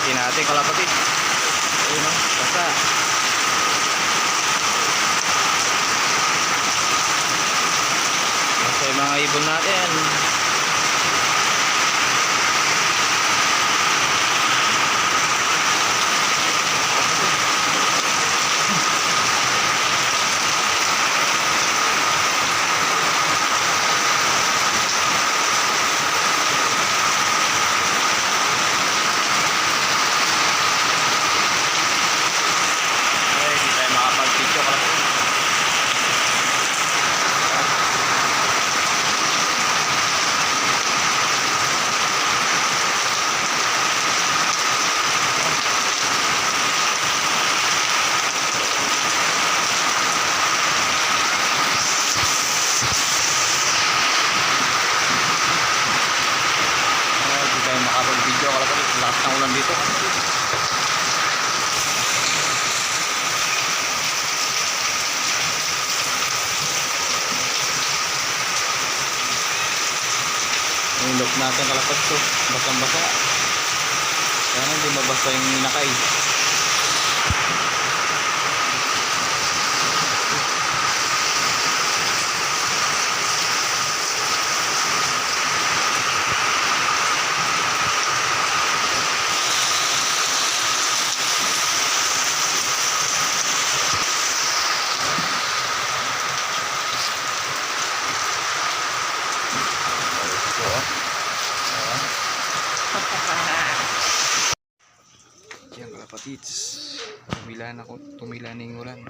kalahati natin kalapatid. Ayun o, basta. Basta yung mga ibon natin. Ay, hindi tayo makapag-video kalapatid. Ay, hindi tayo makapag-video kalapatid. Lakas ng ulan dito. Yung look natin kalapad to. Basang basa. Sana hindi mabasa yung inakay. Ito oh. Yan kalapatids. Tumila na ko, tumila na yung ulan.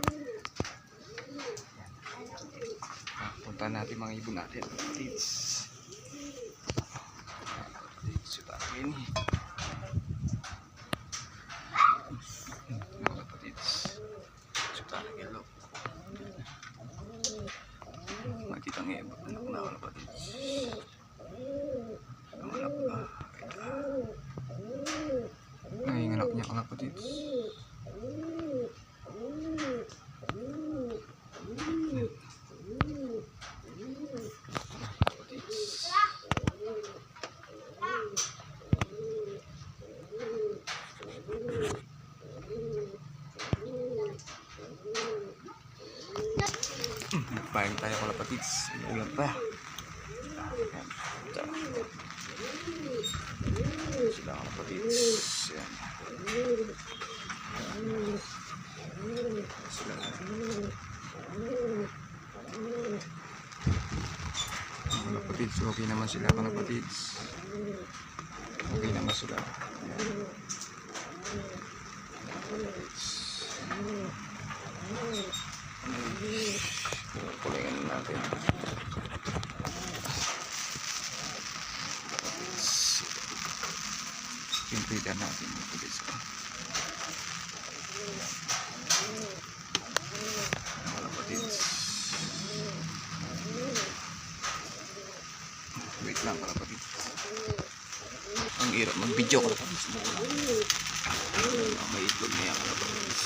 Ah, Punta natin mga ibon natin. Kalapatids. Kalapatids, ito akin. Mga kalapatids. Ito akin, look. Makikita ng ibon. Na kalapatids. Ang anak na. Ay, ang anak niya kalapatids. Kalapatids. Nagpahing tayo kalapatids. Ulan pa. Yan. Sila kalapatids. Yan. Sila. Kalapatids. Okay naman sila kalapatids. Okay naman sila. Kalapatids. Kulingan natin. Kimpitan natin yung pulis ko. Mga kapatids. Wait lang mga kapatids. Ang hirap ka kapatids mo ko lang. May itlog na yan mga kapatids.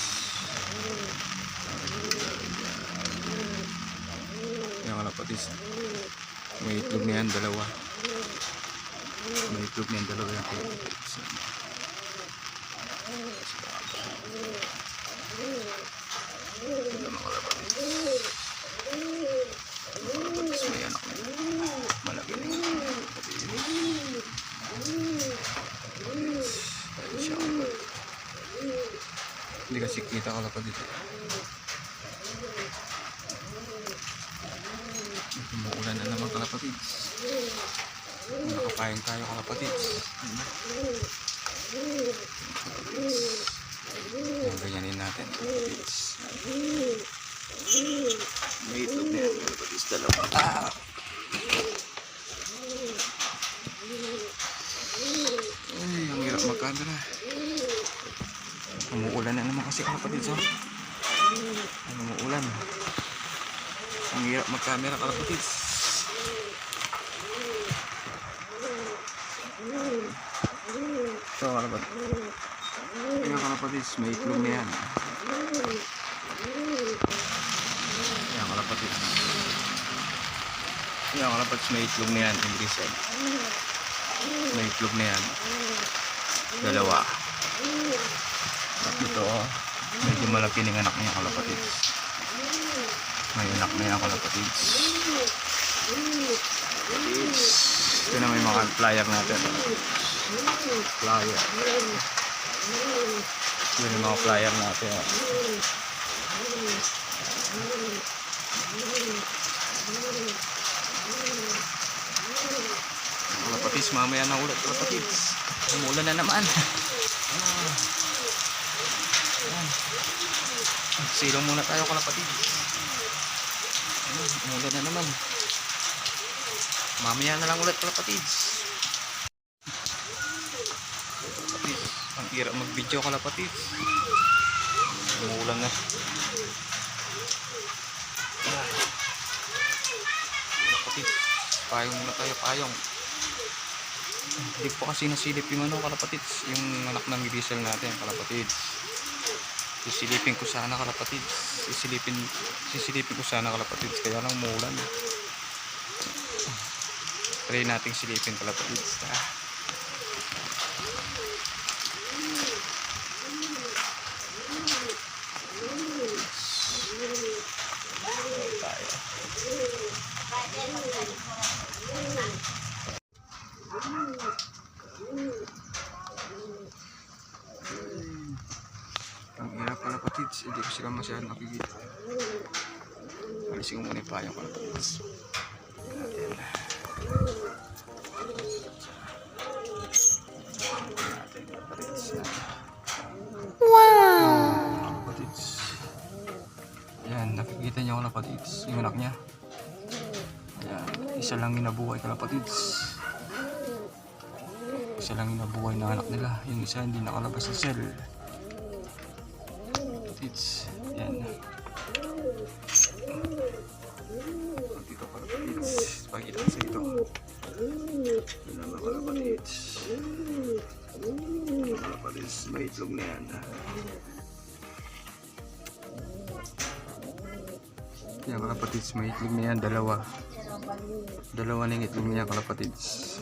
Yan mga kapatids. May itlog na yan, dalawa. May itlog na yan, dalawa. Yan mga kapatids. Mga kapatids, may anak na yan. Malaki na yan. mga kapatids. Kapatids. Hindi kasi kita ka kapatids. Umuulan na naman kalapatids. Nakapayang tayo kalapatids. Kalapatids. Yan, ganyanin natin kalapatids. May itlog na yan kalapatids dalawa. Ah! Ay, magkandala. Umuulan na naman kasi kalapatids. Oh. Ano umuulan. Ang hirap mag-camera kalapatids. Ito kalapat. Ayan kalapatids, may itlog na yan. Ayan kalapatids. Ayan kalapatids, may itlog na yan. English yan. May itlog na yan. Dalawa. At ito, oh, medyo malaki ng anak niya kalapatids. May anak na yan kalapatids. Kalapatids. Ito na may mga flyer natin. Flyer. Ito yung mga flyer natin. oh. Kalapatids, mamaya na ulit kalapatids. Umulan na naman. Ah. Muna tayo kalapatids. Ayan, umulan na naman. Mamaya na lang ulit kalapatids. Kalapatids. Ang hirap mag-video kalapatids. Umulan na. Kalapatids. Payong muna tayo, payong. Hindi po kasi nasilip yung ano kalapatids, yung anak ng diesel natin kalapatids. Sisilipin ko sana kalapatids. Sisilipin, sisilipin ko sana kalapatids kaya lang umulan. Try nating silipin kalapatids. Ah. Tayo. Ang hirap kalapatids, hindi ko sila masyadong nakikita. Alisin ko muna yung payong. Natin kalapatids. Wow! Kalapatids. Ayan, nakikita niyo kalapatids. Yung anak niya. Ayan, isa lang inabuhay kalapatids. Isa lang inabuhay ng anak nila. Yung isa hindi nakalabas sa cell. Kalapatids. Yan. Dito kalapatids. Pakita ko sa ito. Yan ang mga kalapatids. Kalapatids. May itlog na yan. Yan kalapatids. May itlog na yan. Dalawa. Dalawa na yung itlog niya kalapatids.